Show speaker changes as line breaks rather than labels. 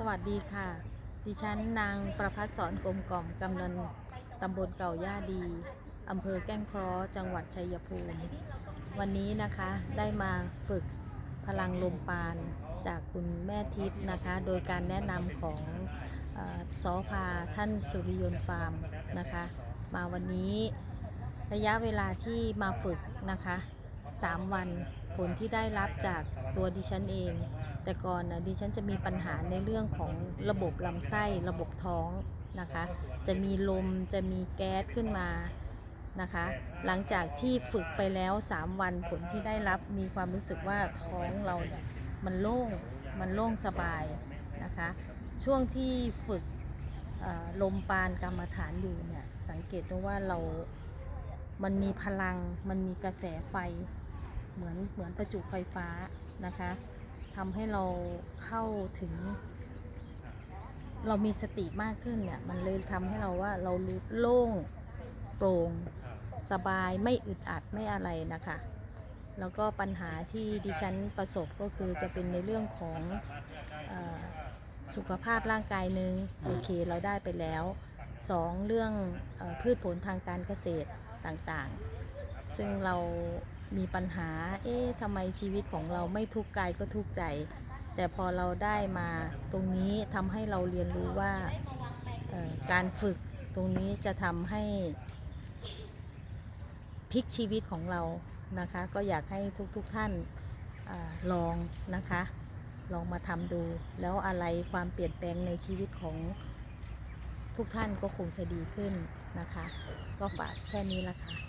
สวัสดีค่ะ ดิฉันนางประพัฒสอนกลมกล่อมกำนันตำบลเก่าย่าดีอำเภอแก้งเคราะห์จังหวัดชัยภูมิ วันนี้นะคะได้มาฝึกพลังลมปานจากคุณแม่ทิพย์นะคะ โดยการแนะนำของออซอพาท่านสุริยนฟาร์มนะคะ มาวันนี้ระยะเวลาที่มาฝึกนะคะ 3 วันผลที่ได้รับจากตัวดิฉันเอง แต่ก่อนนะดิฉันจะมีปัญหาในเรื่องของระบบลำไส้ระบบท้องนะคะ จะมีลมจะมีแก๊สขึ้นมานะคะ หลังจากที่ฝึกไปแล้ว 3 วันผลที่ได้รับมีความรู้สึกว่าท้องเราเนี่ยมันโล่งมันโล่งสบายนะคะ ช่วงที่ฝึกลมปานกรรมฐานอยู่เนี่ยสังเกตได้ว่าเรา มันมีพลัง มันมีกระแสไฟ เหมือนเหมือนประจุไฟฟ้านะคะ ทำให้เราเข้าถึง เรามีสติมากขึ้นเนี่ย มันเลยทำให้เราว่าเรารู้โล่งโปร่งสบายไม่อึดอัดไม่อะไรนะคะ แล้วก็ปัญหาที่ดิฉันประสบก็คือจะเป็นในเรื่องของออสุขภาพร่างกายหนึ่งโอเคเราได้ไปแล้วสองเรื่องอพืชผลทางการเกษตรต่างๆ ซึ่งเรา มีปัญหา เอ๊ะทำไมชีวิตของเราไม่ทุกข์กายก็ทุกข์ใจ แต่พอเราได้มาตรงนี้ทำให้เราเรียนรู้ว่าการฝึกตรงนี้จะทำให้พลิกชีวิตของเรานะคะ ก็อยากให้ทุกๆทท่านอลองนะคะ ลองมาทำดู แล้วอะไรความเปลี่ยนแปลงในชีวิตของทุกท่านก็คงจะดีขึ้นนะคะ ก็ฝากแค่นี้ละค่ะ